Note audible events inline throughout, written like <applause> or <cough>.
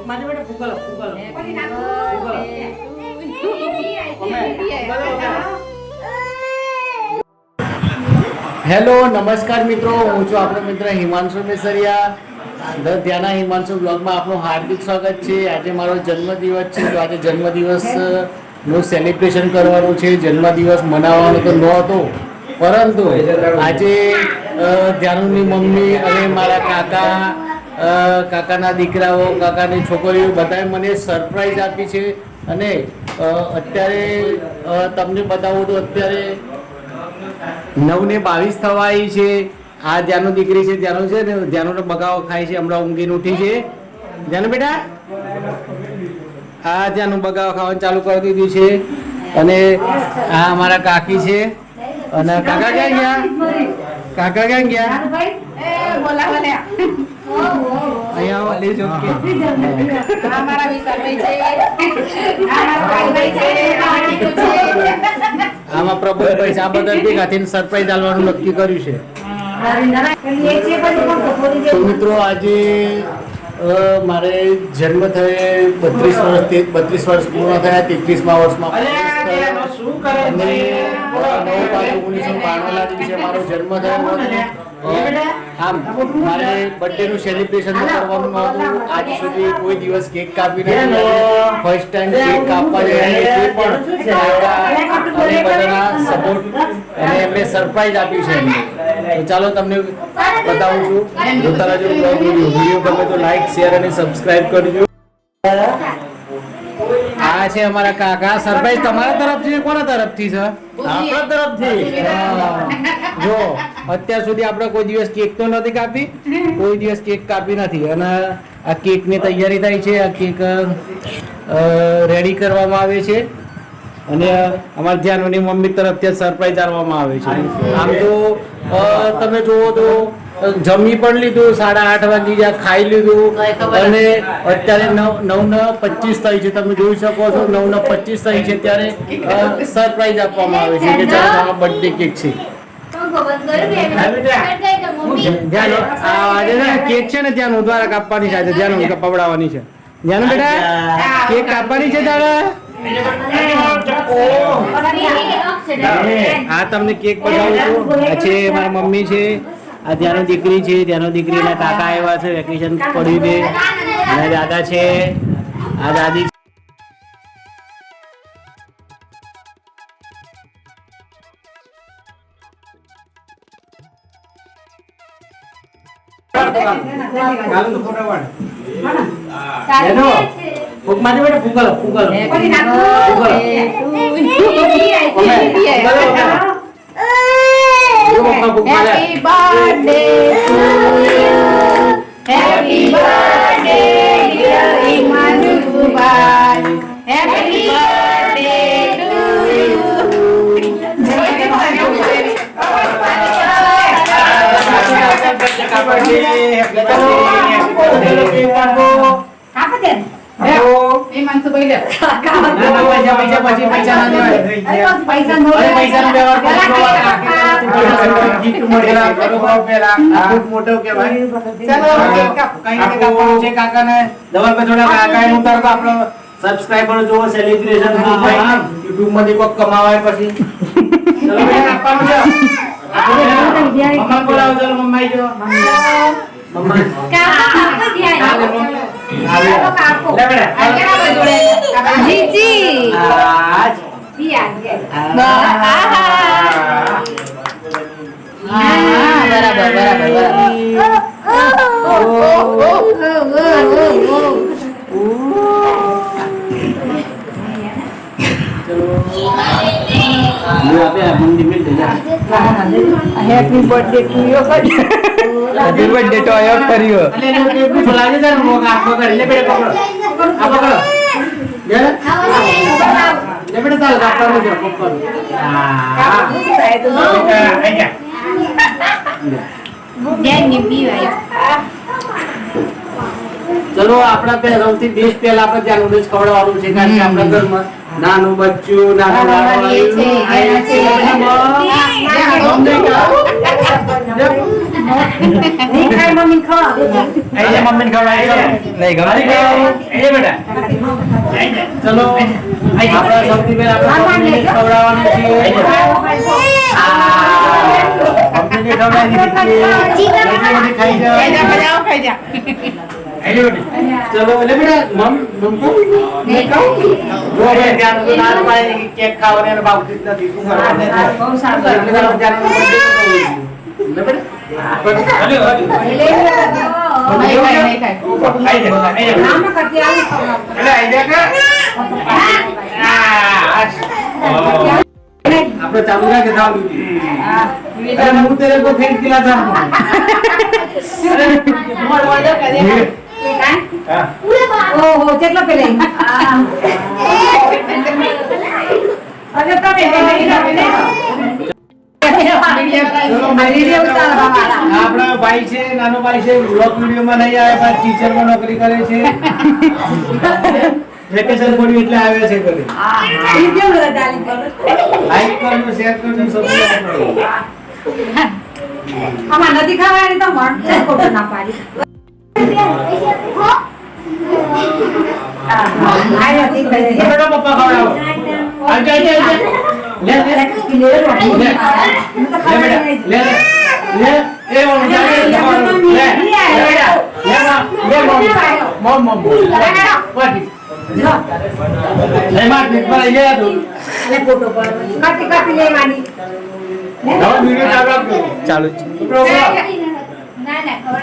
મારી બેટા ફૂગલો ફૂગલો હેલો નમસ્કાર મિત્રો હું છું આપણો મિત્ર હિમાંશુ મેસરિયા ધ ધ્યાના હિમાંશુ બ્લોગમાં આપનું હાર્દિક સ્વાગત છે આજે મારો જન્મદિવસ છે તો આજે જન્મદિવસનું સેલિબ્રેશન કરવાનું છે જન્મદિવસ મનાવવાનો તો નહોતો પરંતુ આજે ધ્યાનુની મમ્મી અને મારા કાકા કાકાના દીકરાઓ, કાકાની છોકરીઓ બધાએ મને સરપ્રાઈઝ આપી છે અને અત્યારે તમને બતાવું તો અત્યારે નવ ને બાવીસ થવા આવી છે. આ ધ્યાનો દીકરી છે ધ્યાનો છે ને ધ્યાનો બગાવો ખાય છે, હમણાં ઊંઘીને ઉઠી છે. ધ્યાન બેટા? આ ધ્યાનું બગાવો ખાવાનું ચાલુ કરી દીધું છે. અને આ અમારા કાકી છે. અને કાકા ક્યાં ગયા? કાકા ક્યાં ગયા? આમાં પ્રબોધભાઈ આ બધા ભેગા થઈને સરપ્રાઈઝ આલવાનું નક્કી કર્યું છે. તો મિત્રો આજે મારે જન્મ થયે બત્રીસ વર્ષ બત્રીસ વર્ષ પૂર્ણ થયા તેત્રીસમાં વર્ષમાં. અને નવ પાંચ સેલિબ્રેશન કરવાનું કેક કાપી નથી ફર્સ્ટ કેક કાપવા જઈ પણ સપોર્ટ અને એમને સરપ્રાઈઝ આપ્યું છે ચાલો તમને બતાવું છું જોતા જો વીડિયો લાઈક શેર અને સબસ્ક્રાઈબ કરજો આ છે અમારા કાકા. સરપ્રાઈઝ તમારા તરફથી કોના તરફથી છે? આપણા તરફથી. જો અત્યાર સુધી આપણે કોઈ દિવસ કેક તો નથી કાપી. કોઈ દિવસ કેક કાપી નથી. અને આ કેકની તૈયારી થાય છે. આ કેક રેડી કરવામાં આવે છે. અને અમારા ધ્યાનની મમ્મી તરફથી સરપ્રાઈઝ આપવામાં આવે છે. આમ તો તમે જુઓ તો જમી પણ લીધું સાડા આઠ વાગી ગયા ખાઈ લીધું. અને અત્યારે નવ નવ ને પચીસ થઈ છે તમે જોઈ શકો છો નવ ને પચીસ થઈ છે ત્યારે સરપ્રાઈઝ આપવામાં આવે છે કે ચાલો આ બર્થડે કેક છે. ધ્યાન આ આજે છે ને કેક છે ને ત્યાં દ્વારા કાપવાની છે ધ્યાન પવડાવવાની છે. ધ્યાન બેટા કેક કાપવાની છે તારા? આ તમને કેક બતાવું છું. છે મારા મમ્મી છે. આ ત્યાંનો દીકરી છે ત્યાંનો દીકરીના કાકા આવ્યા છે વેકેશન પડ્યું છે અને દાદા છે આ દાદી છે. એનો ફૂક મારી બેટા ફૂગલો ફૂગલો જો પપ્પા ફૂક મારે Happy birthday to you. Happy birthday, dear Himanshu bhai. Happy birthday to you. Himanshu ભાઈ લે. પૈસા પૈસા પછી પૈસા ના દેવાય પૈસા નો અરે પૈસાનો વ્યવહાર ગિફ્ટ મળેલા બરોબર આ ખૂબ મોટો કહેવાય. ચલો કઈ રીતે કાપવાનું? છે કાકાને ધવલભાઈ થોડા કાકાએ આપણો સબસ્ક્રાઇબરો જોવો સેલિબ્રેશન યુટ્યુબમાંથી કોક કમાવાય પછી. ચલો છે. મમ્મા બોલાવો ચલો મમ્મા જો મમ્મા આવે લે બેટા જીજી. આજ. હા, બરાબર બરાબર happy birthday to you. Happy birthday ડેટો અયોગ કર્યો અલે રે એ બોલાવી દે ને મોગ આખો કરી લે બેટા પકડો. આ પકડો. લે લે બેટા ચાલ કાપવાનું છે પકડો. હા. બેટા આઈ જા ચલો આપણા પે સૌથી બેસ્ટ પહેલા આપણે ત્યાં નૂડલ્સ ખવડાવવાનું છે કારણ કે આપણા ઘરમાં નાનું બચ્ચું નાનું નાનું છે, એ છે. નાનું નહીં ખાય મમ્મી ખવડાવ અહીંયા મમ્મીને ખવડાવી ચલો. નહીં ગમે હાલી ગયો. એ બેટા ચલો આપણે સૌથી પહેલા આપણે મમ્મીને જ ખવડાવવાનું છે આ, મમ્મીને ખવડાવી દીધી છે. એટલી બધી ખાઈ જાઓ. એટલી બધી. ચલો એટલે બેટા મમ મમ તો મેં કહું. જો હવે ત્યાં તો ના પાડે કે કેક ખાઓ ને એને ભાવતી જ નથી શું કરવાનું? બહુ સારું. એટલે તારા બધાને birthday તો કરવું જ જોઈએ. એટલે બેટા? હાલ્યો, હાલ્યો. નહીં ખાય, નહીં ખાય. આઈ જા, આઈ જા. આમ કરતી આવી ખવડાવ. એટલે આઈ જા કે? આ, આ. ચાલુ રાખે આપણા ભાઈ છે નાનો ભાઈ છે બ્લોગ વિડીયોમાં નહીં આવે પણ ટીચરમાં નોકરી કરે છે. <laughs> વેકેશન પડ્યું એટલે આવે છે ઘરે. વીડિયો બધા ડાલી કરો. લાઈક કરજો શેર કરજો સબસ્ક્રાઇબ કરજો આમાં નથી ખાવાની તો છે ખોટું ના પાડી. પપ્પા ખવડાવો ले લે. Mom mom. મોમ. વાટી જો, લે માર ને પર લે આ તો. અને ફોટો પાડવાનો. કાપી કાપી લેવાની નવો વિડિયો ચાલુ રાખજો ચાલુ જ. છે. છોકરો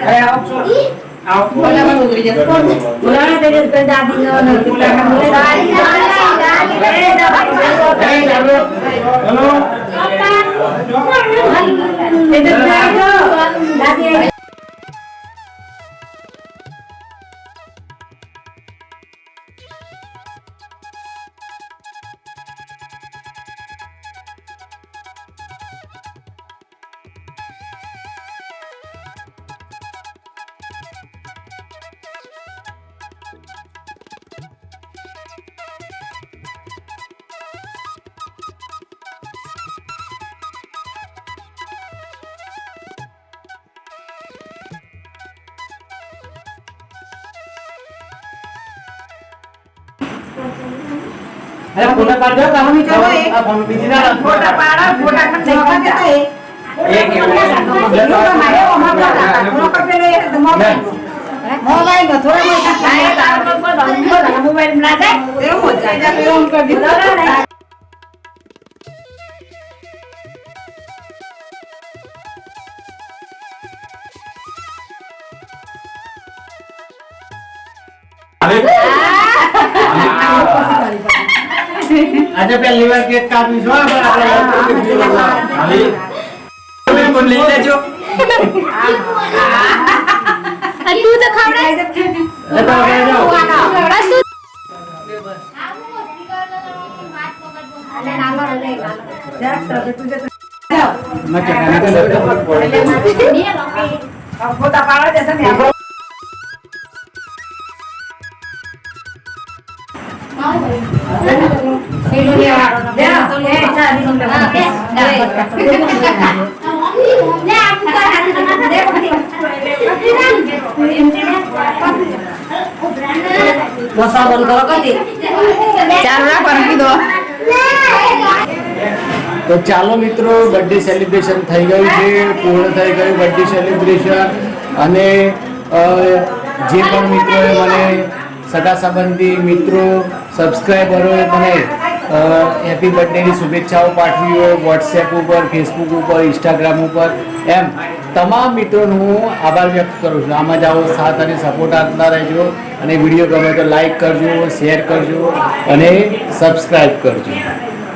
અરે આવો આવો બોલાવા ઉતરી જશે. બોલાવા દે છે પેલા દાદીનો ને પેલા દાદી, દાદી, દાદી, અરે ફોટા પાડજો તમે ચાલો, એ. આ ફોન બીજી ના. ફોટા પાડો, ફોટા પણ દેખવા દેતા એ. એક તો મારે ઓમાં બોલા. ફોટો પેલો એ તો મોબાઈલ. નો થોડો મોબાઈલ ના જાય. એવું જ જાય એવું કરી દીધું. આજે પહેલી વાર કેક કાપી છો આપણે. બિલકુલ લઈ લેજો. તું તો ખવડાય. અરે તો હવે જાઓ. બસો બંધ કરો કદી ચાલુ રાખવાનું કીધું તો ચાલો મિત્રો બર્થડે સેલિબ્રેશન થઈ ગયું છે, પૂર્ણ થઈ ગયું બર્થડે સેલિબ્રેશન અને જે પણ મિત્રોએ મને સગા સંબંધી મિત્રો સબસ્ક્રાઈબરોએ મને હેપી બર્થડેની શુભેચ્છાઓ પાઠવી હોય વોટ્સએપ ઉપર ફેસબુક ઉપર ઇન્સ્ટાગ્રામ ઉપર. એમ, તમામ મિત્રોનો હું આભાર વ્યક્ત કરું છું. આમાં જ આવો સાથ અને સપોર્ટ આપતા રહેજો અને વીડિયો ગમે તો લાઈક કરજો શેર કરજો અને સબસ્ક્રાઈબ કરજો.